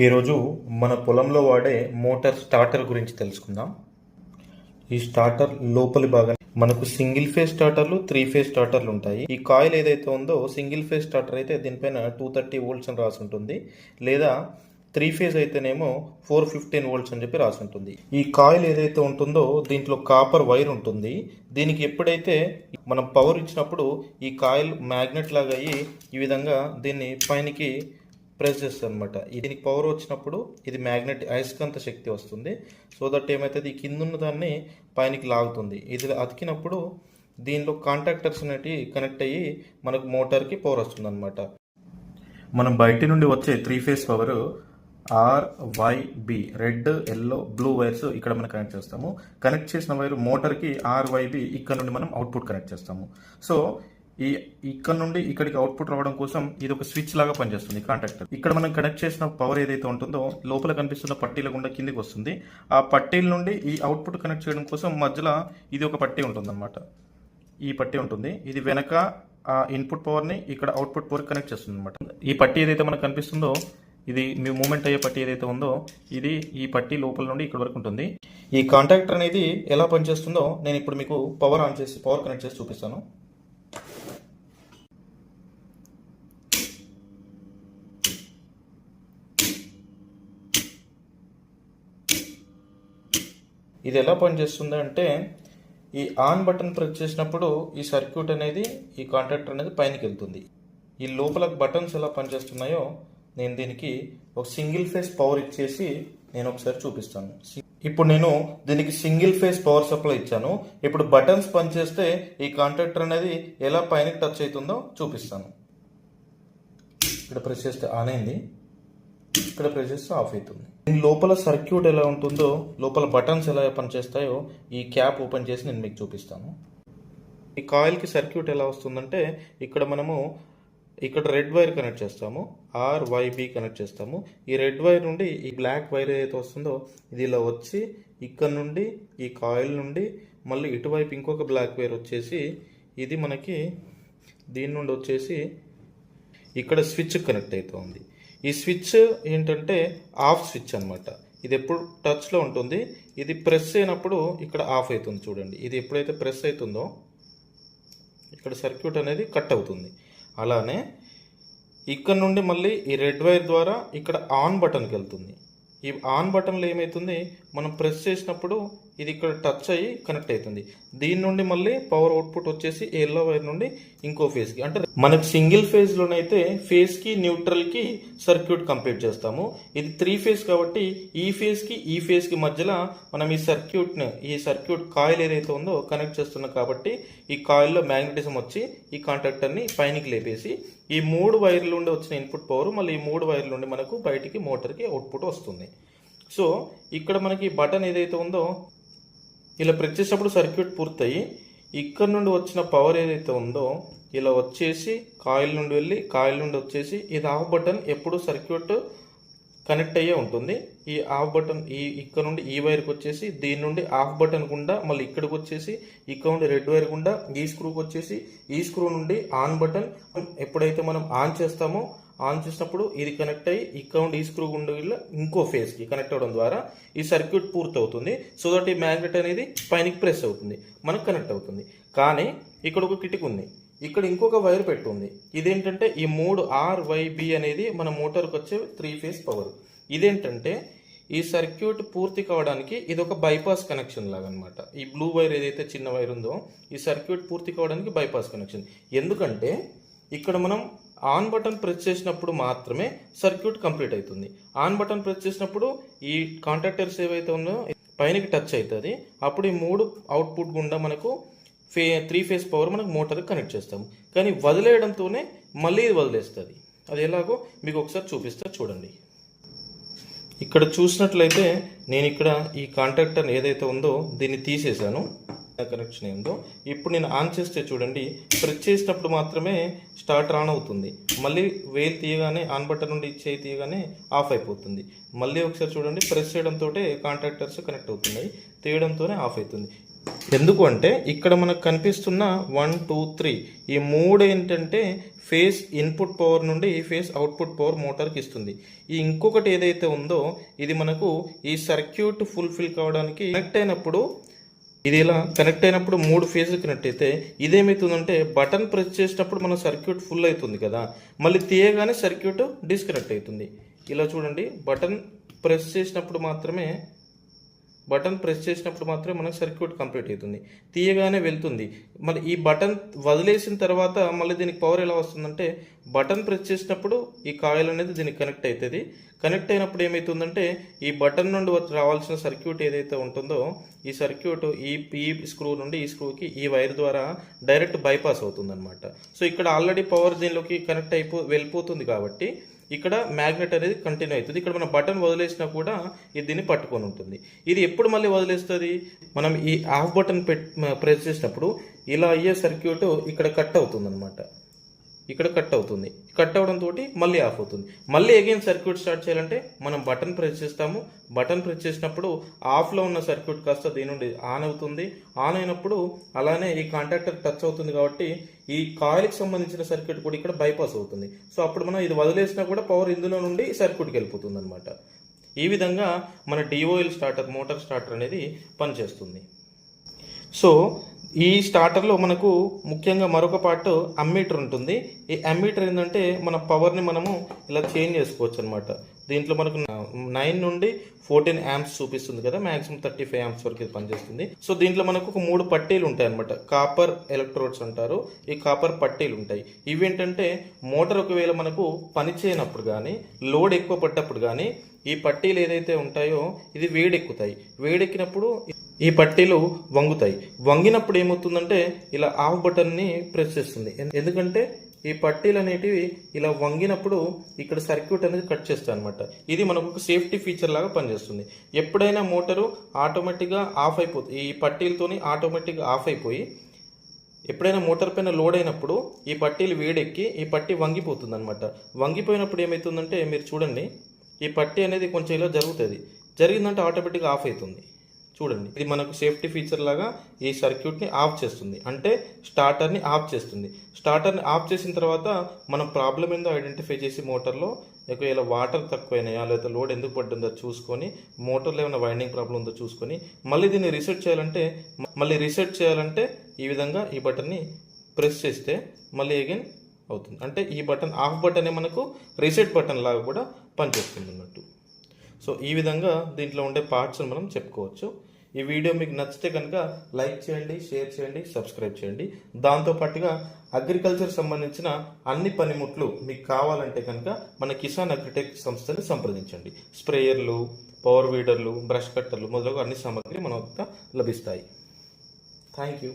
ఈరోజు మన పొలంలో వాడే మోటార్ స్టార్టర్ గురించి తెలుసుకుందాం. ఈ స్టార్టర్ లోపలి భాగం మనకు సింగిల్ ఫేజ్ స్టార్టర్లు త్రీ ఫేజ్ స్టార్టర్లు ఉంటాయి. ఈ కాయిల్ ఏదైతే ఉందో సింగిల్ ఫేజ్ స్టార్టర్ అయితే దీనిపైన టూ థర్టీ వోల్ట్స్ అని రాసి ఉంటుంది. లేదా త్రీ ఫేజ్ అయితేనేమో ఫోర్ ఫిఫ్టీన్ వోల్ట్స్ అని చెప్పి రాసి ఉంటుంది. ఈ కాయిల్ ఏదైతే ఉంటుందో దీంట్లో కాపర్ వైర్ ఉంటుంది. దీనికి ఎప్పుడైతే మనం పవర్ ఇచ్చినప్పుడు ఈ కాయిల్ మ్యాగ్నెట్ లాగా అయ్యి ఈ విధంగా దీన్ని పైనకి ప్రెస్ చేస్తుంది అనమాట దీనికి పవర్ వచ్చినప్పుడు ఇది మ్యాగ్నెట్ అయస్కాంత శక్తి వస్తుంది. సో దట్ ఏమవుతుంది ఈ కింద ఉన్న దాన్ని పైనకి లాగుతుంది. ఇది అతికినప్పుడు దీనిలో కాంటాక్టర్స్ అనేటివి కనెక్ట్ అయ్యి మనకు మోటార్కి పవర్ వస్తుంది అనమాట మనం బయట నుండి వచ్చే three phase power R Y B red yellow blue wires ఇక్కడ మనం కనెక్ట్ చేస్తాము. కనెక్ట్ చేసిన వైర్ మోటార్కి ఆర్ వై బి ఇక్కడ నుండి మనం అవుట్పుట్ కనెక్ట్ చేస్తాము. సో ఈ ఇక్కడ నుండి ఇక్కడికి అవుట్పుట్ రావడం కోసం ఇది ఒక స్విచ్ లాగా పనిచేస్తుంది కాంటాక్టర్ ఇక్కడ మనం కనెక్ట్ చేసిన పవర్ ఏదైతే ఉంటుందో లోపల కనిపిస్తున్న పట్టీల గుండా కిందికి వస్తుంది. ఆ పట్టీల నుండి ఈ అవుట్పుట్ కనెక్ట్ చేయడం కోసం మధ్యలో ఇది ఒక పట్టీ ఉంటుందన్నమాట. ఈ పట్టీ ఉంటుంది. ఇది వెనక ఆ ఇన్పుట్ పవర్ని ఇక్కడ అవుట్పుట్ పవర్ కనెక్ట్ చేస్తుంది అనమాట ఈ పట్టీ ఏదైతే మనకు కనిపిస్తుందో ఇది మీ మూమెంట్ అయ్యే పట్టీ ఏదైతే ఉందో ఇది ఈ పట్టీ లోపల నుండి ఇక్కడ వరకు ఉంటుంది. ఈ కాంటాక్టర్ అనేది ఎలా పనిచేస్తుందో నేను ఇప్పుడు మీకు పవర్ ఆన్ చేసి పవర్ కనెక్ట్ చేసి చూపిస్తాను. ఇది ఎలా పనిచేస్తుంది అంటే ఈ ఆన్ బటన్ ప్రెస్ చేసినప్పుడు ఈ సర్క్యూట్ అనేది ఈ కాంట్రాక్టర్ అనేది పైనకి వెళ్తుంది. ఈ లోపల బటన్స్ ఎలా పనిచేస్తున్నాయో నేను దీనికి ఒక సింగిల్ ఫేస్ పవర్ ఇచ్చేసి నేను ఒకసారి చూపిస్తాను. ఇప్పుడు నేను దీనికి సింగిల్ ఫేస్ పవర్ సప్లై ఇచ్చాను. ఇప్పుడు బటన్స్ పనిచేస్తే ఈ కాంట్రాక్టర్ అనేది ఎలా పైనకి టచ్ అవుతుందో చూపిస్తాను. ఇక్కడ ప్రెస్ చేస్తే ఆన్ అయింది. ఇక్కడ ప్రెస్ చేస్తే ఆఫ్ అవుతుంది. దీని లోపల సర్క్యూట్ ఎలా ఉంటుందో లోపల బటన్స్ ఎలా పనిచేస్తాయో ఈ క్యాప్ ఓపెన్ చేసి నేను మీకు చూపిస్తాను. ఈ కాయిల్కి సర్క్యూట్ ఎలా వస్తుందంటే ఇక్కడ మనము ఇక్కడ రెడ్ వైర్ కనెక్ట్ చేస్తాము ఆర్ వైబి కనెక్ట్ చేస్తాము. ఈ రెడ్ వైర్ నుండి ఈ బ్లాక్ వైర్ ఏదైతే వస్తుందో ఇది ఇలా వచ్చి ఇక్కడ నుండి ఈ కాయిల్ నుండి మళ్ళీ ఇటువైపు ఇంకొక బ్లాక్ వైర్ వచ్చేసి ఇది మనకి దీని నుండి వచ్చేసి ఇక్కడ స్విచ్ కనెక్ట్ అవుతుంది. ఈ స్విచ్ ఏంటంటే ఆఫ్ స్విచ్ అనమాట ఇది ఎప్పుడు టచ్లో ఉంటుంది. ఇది ప్రెస్ అయినప్పుడు ఇక్కడ ఆఫ్ అవుతుంది చూడండి. ఇది ఎప్పుడైతే ప్రెస్ అవుతుందో ఇక్కడ సర్క్యూట్ అనేది కట్ అవుతుంది. అలానే ఇక్కడ నుండి మళ్ళీ ఈ రెడ్ వైర్ ద్వారా ఇక్కడ ఆన్ బటన్కి వెళ్తుంది. ఈ ఆన్ బటన్లో ఏమవుతుంది మనం ప్రెస్ చేసినప్పుడు ఇది ఇక్కడ టచ్ అయ్యి కనెక్ట్ అవుతుంది. దీని నుండి మళ్ళీ పవర్ అవుట్పుట్ వచ్చేసి ఎల్లో వైర్ నుండి ఇంకో ఫేజ్కి అంటే మనకు సింగిల్ ఫేజ్లోనైతే ఫేజ్కి న్యూట్రల్కి సర్క్యూట్ కంప్లీట్ చేస్తాము. ఇది త్రీ ఫేజ్ కాబట్టి ఈ ఫేజ్కి ఈ ఫేజ్కి మధ్యలో మనం ఈ సర్క్యూట్ని ఈ సర్క్యూట్ కాయిల్ ఏదైతే ఉందో కనెక్ట్ చేస్తున్నాం కాబట్టి ఈ కాయిల్లో మ్యాగ్నెటిజం వచ్చి ఈ కాంటాక్టర్ని పైనకి లేపేసి ఈ మూడు వైర్ల నుండి వచ్చిన ఇన్పుట్ పవర్ మళ్ళీ ఈ మూడు వైర్ల నుండి మనకు బయటికి మోటార్కి అవుట్పుట్ వస్తుంది. సో ఇక్కడ మనకి బటన్ ఏదైతే ఉందో ఇలా ప్రెస్ చేసినప్పుడు సర్క్యూట్ పూర్తయి ఇక్కడ నుండి వచ్చిన పవర్ ఏదైతే ఉందో ఇలా వచ్చేసి కాయిల్ నుండి వెళ్ళి కాయిల్ నుండి వచ్చేసి ఇది ఆఫ్ బటన్ ఎప్పుడు సర్క్యూట్ కనెక్ట్ అయ్యే ఉంటుంది. ఈ ఆఫ్ బటన్ ఈ ఇక్కడ నుండి ఈ వైర్కి వచ్చేసి దీని నుండి ఆఫ్ బటన్ గుండా మళ్ళీ ఇక్కడికి వచ్చేసి ఇక్కడ నుండి రెడ్ వైర్ గుండా ఈ స్క్రూకి వచ్చేసి ఈ స్క్రూ నుండి ఆన్ బటన్ ఎప్పుడైతే మనం ఆన్ చేస్తామో ఆన్ చేసినప్పుడు ఇది కనెక్ట్ అయ్యి ఇక్కడ నుండి ఈ స్క్రూ గుండా ఇంకో ఫేజ్కి కనెక్ట్ అవ్వడం ద్వారా ఈ సర్క్యూట్ పూర్తవుతుంది. సో దట్ ఈ మ్యాగ్నెట్ అనేది పైనకి ప్రెస్ అవుతుంది. మనకు కనెక్ట్ అవుతుంది. కానీ ఇక్కడ ఒక కిటిక్ ఉంది. ఇక్కడ ఇంకొక వైర్ పెట్టుంది. ఇదేంటంటే ఈ మూడు ఆర్ వైబి అనేది మన మోటార్కి వచ్చే త్రీ ఫేజ్ పవర్ ఇదేంటంటే ఈ సర్క్యూట్ పూర్తి కావడానికి ఇది ఒక బైపాస్ కనెక్షన్ లాగా అనమాట ఈ బ్లూ వైర్ ఏదైతే చిన్న వైర్ ఉందో ఈ సర్క్యూట్ పూర్తి కావడానికి బైపాస్ కనెక్షన్ ఎందుకంటే ఇక్కడ మనం ఆన్ బటన్ ప్రెస్ చేసినప్పుడు మాత్రమే సర్క్యూట్ కంప్లీట్ అవుతుంది. ఆన్ బటన్ ప్రెస్ చేసినప్పుడు ఈ కాంటాక్టర్స్ ఏవైతే ఉందో పైనకి టచ్ అవుతుంది. అప్పుడు ఈ మూడు అవుట్పుట్ గుండా మనకు ఫే త్రీ ఫేస్ పవర్ మనకు మోటార్కి కనెక్ట్ చేస్తాము. కానీ వదిలేయడంతోనే మళ్ళీ ఇది వదిలేస్తుంది. అది ఎలాగో మీకు ఒకసారి చూపిస్తా చూడండి. ఇక్కడ చూసినట్లయితే నేను ఇక్కడ ఈ కాంట్రాక్టర్ ఏదైతే ఉందో దీన్ని తీసేశాను కనెక్షన్ ఏందో. ఇప్పుడు నేను ఆన్ చేస్తే చూడండి ప్రెస్ చేసినప్పుడు మాత్రమే స్టార్టర్ ఆన్ అవుతుంది. మళ్ళీ వేలు తీయగానే ఆన్ బటన్ నుండి చేయి తీయగానే ఆఫ్ అయిపోతుంది. మళ్ళీ ఒకసారి చూడండి ప్రెస్ చేయడంతో కాంట్రాక్టర్స్ కనెక్ట్ అవుతున్నాయి. తీయడంతోనే ఆఫ్ అవుతుంది. ఎందుకు అంటే ఇక్కడ మనకు కనిపిస్తున్న వన్ టూ త్రీ. ఈ మూడు ఏంటంటే ఫేస్ ఇన్పుట్ పవర్ నుండి ఫేస్ అవుట్పుట్ పవర్ మోటార్కి ఇస్తుంది. ఈ ఇంకొకటి ఏదైతే ఉందో ఇది మనకు ఈ సర్క్యూట్ ఫుల్ఫిల్ కావడానికి కనెక్ట్ అయినప్పుడు ఇది ఇలా కనెక్ట్ అయినప్పుడు మూడు ఫేజ్ కనెక్ట్ అయితే ఇదేమవుతుందంటే బటన్ ప్రెస్ చేసినప్పుడు మన సర్క్యూట్ ఫుల్ అవుతుంది కదా. మళ్ళీ తీయగానే సర్క్యూట్ డిస్కనెక్ట్ అవుతుంది. ఇలా చూడండి బటన్ ప్రెస్ చేసినప్పుడు మాత్రమే బటన్ ప్రెస్ చేసినప్పుడు మాత్రమే మనకు సర్క్యూట్ కంప్లీట్ అవుతుంది. తీయగానే వెళ్తుంది. మళ్ళీ ఈ బటన్ వదిలేసిన తర్వాత మళ్ళీ దీనికి పవర్ ఎలా వస్తుందంటే బటన్ ప్రెస్ చేసినప్పుడు ఈ కాయిల్ అనేది దీనికి కనెక్ట్ అవుతుంది. కనెక్ట్ అయినప్పుడు ఏమవుతుందంటే ఈ బటన్ నుండి వచ్చి రావాల్సిన సర్క్యూట్ ఏదైతే ఉంటుందో ఈ సర్క్యూట్ ఈ ఈ స్క్రూ నుండి ఈ స్క్రూకి ఈ వైర్ ద్వారా డైరెక్ట్ బైపాస్ అవుతుంది సో ఇక్కడ ఆల్రెడీ పవర్ దీనిలోకి కనెక్ట్ అయిపో వెళ్ళిపోతుంది కాబట్టి ఇక్కడ మ్యాగ్నెట్ అనేది కంటిన్యూ అవుతుంది. ఇక్కడ మనం బటన్ వదిలేసినా కూడా ఇది దీన్ని పట్టుకొని ఉంటుంది. ఇది ఎప్పుడు మళ్ళీ వదిలేస్తుంది? మనం ఈ ఆఫ్ బటన్ పెట్ ప్రెస్ చేసినప్పుడు ఇలా అయ్యే సర్క్యూట్ ఇక్కడ కట్ అవుతుంది అనమాట ఇక్కడ కట్ అవుతుంది. కట్ అవడంతో తోటి మళ్ళీ ఆఫ్ అవుతుంది. మళ్ళీ అగైన్ సర్క్యూట్ స్టార్ట్ చేయాలంటే మనం బటన్ ప్రెస్ చేస్తాము. బటన్ ప్రెస్ చేసినప్పుడు ఆఫ్లో ఉన్న సర్క్యూట్ కాస్త దీని నుండి ఆన్ అవుతుంది. ఆన్ అయినప్పుడు అలానే ఈ కాంటాక్టర్ టచ్ అవుతుంది కాబట్టి ఈ కాయిల్కి సంబంధించిన సర్క్యూట్ కూడా ఇక్కడ బైపాస్ అవుతుంది. సో అప్పుడు మనం ఇది వదిలేసినా కూడా పవర్ ఇందులో నుండి సర్క్యూట్కి వెళ్ళిపోతుంది అనమాట ఈ విధంగా మన డిఓఎల్ స్టార్టర్ మోటార్ స్టార్టర్ అనేది పనిచేస్తుంది. సో ఈ స్టార్టర్లో మనకు ముఖ్యంగా మరొక పార్ట్ అమ్మీటర్ ఉంటుంది. ఈ అమ్మీటర్ ఏంటంటే మన పవర్ని మనము ఇలా చేంజ్ చేసుకోవచ్చు అనమాట దీంట్లో మనకు నైన్ నుండి ఫోర్టీన్ యాంప్స్ చూపిస్తుంది కదా మాక్సిమం థర్టీ ఫైవ్ యాంప్స్ వరకు ఇది పనిచేస్తుంది. సో దీంట్లో మనకు ఒక మూడు పట్టీలు ఉంటాయి అనమాట కాపర్ ఎలక్ట్రోడ్స్ అంటారు. ఈ కాపర్ పట్టీలు ఉంటాయి. ఇవి ఏంటంటే మోటార్ ఒకవేళ మనకు పని చేయనప్పుడు కానీ లోడ్ ఎక్కువ పడ్డప్పుడు కానీ ఈ పట్టీలు ఏదైతే ఉంటాయో ఇది వేడెక్కుతాయి. వేడెక్కినప్పుడు ఈ పట్టీలు వంగుతాయి. వంగినప్పుడు ఏమవుతుందంటే ఇలా ఆఫ్ బటన్ని ప్రెస్ చేస్తుంది. ఎందుకంటే ఈ పట్టీలు అనేటివి ఇలా వంగినప్పుడు ఇక్కడ సర్క్యూట్ అనేది కట్ చేస్తాయి అనమాట ఇది మనకు ఒక సేఫ్టీ ఫీచర్ లాగా పనిచేస్తుంది. ఎప్పుడైనా మోటారు ఆటోమేటిక్గా ఆఫ్ అయిపోతుంది ఈ పట్టీలతోని ఆటోమేటిక్గా ఆఫ్ అయిపోయి ఎప్పుడైనా మోటార్ పైన లోడ్ అయినప్పుడు ఈ పట్టీలు వేడెక్కి ఈ పట్టీ వంగిపోతుంది అనమాట వంగిపోయినప్పుడు ఏమవుతుందంటే మీరు చూడండి ఈ పట్టీ అనేది కొంచెం ఇలా జరుగుతుంది. జరిగిందంటే ఆటోమేటిక్గా ఆఫ్ అవుతుంది. చూడండి. ఇది మనకు సేఫ్టీ ఫీచర్ లాగా ఈ సర్క్యూట్ని ఆఫ్ చేస్తుంది. అంటే స్టార్టర్ని ఆఫ్ చేస్తుంది. స్టార్టర్ని ఆఫ్ చేసిన తర్వాత మనం ప్రాబ్లం ఏందో ఐడెంటిఫై చేసి మోటార్లో ఒకవేళ వాటర్ తక్కువైనాయా లేదా లోడ్ ఎందుకు పడుతుందో చూసుకొని మోటార్లో ఏమైనా వైండింగ్ ప్రాబ్లం ఉందో చూసుకొని మళ్ళీ దీన్ని రీసెట్ చేయాలంటే మళ్ళీ రీసెట్ చేయాలంటే ఈ విధంగా ఈ బటన్ని ప్రెస్ చేస్తే మళ్ళీ అగైన్ అవుతుంది. అంటే ఈ బటన్ ఆఫ్ బటనే మనకు రీసెట్ బటన్ లాగా కూడా పనిచేస్తుంది అన్నట్టు. సో ఈ విధంగా దీంట్లో ఉండే పార్ట్స్ని మనం చెప్పుకోవచ్చు. ఈ వీడియో మీకు నచ్చితే కనుక లైక్ చేయండి షేర్ చేయండి సబ్స్క్రైబ్ చేయండి. దాంతో పాటుగా అగ్రికల్చర్ సంబంధించిన అన్ని పనిముట్లు మీకు కావాలంటే కనుక మన కిసాన్ అగ్రిటెక్ సంస్థని సంప్రదించండి. స్ప్రేయర్లు పవర్ వీడర్లు బ్రష్ కట్టర్లు మొదలగు అన్ని సామాగ్రి మన వద్ద లభిస్తాయి. Thank you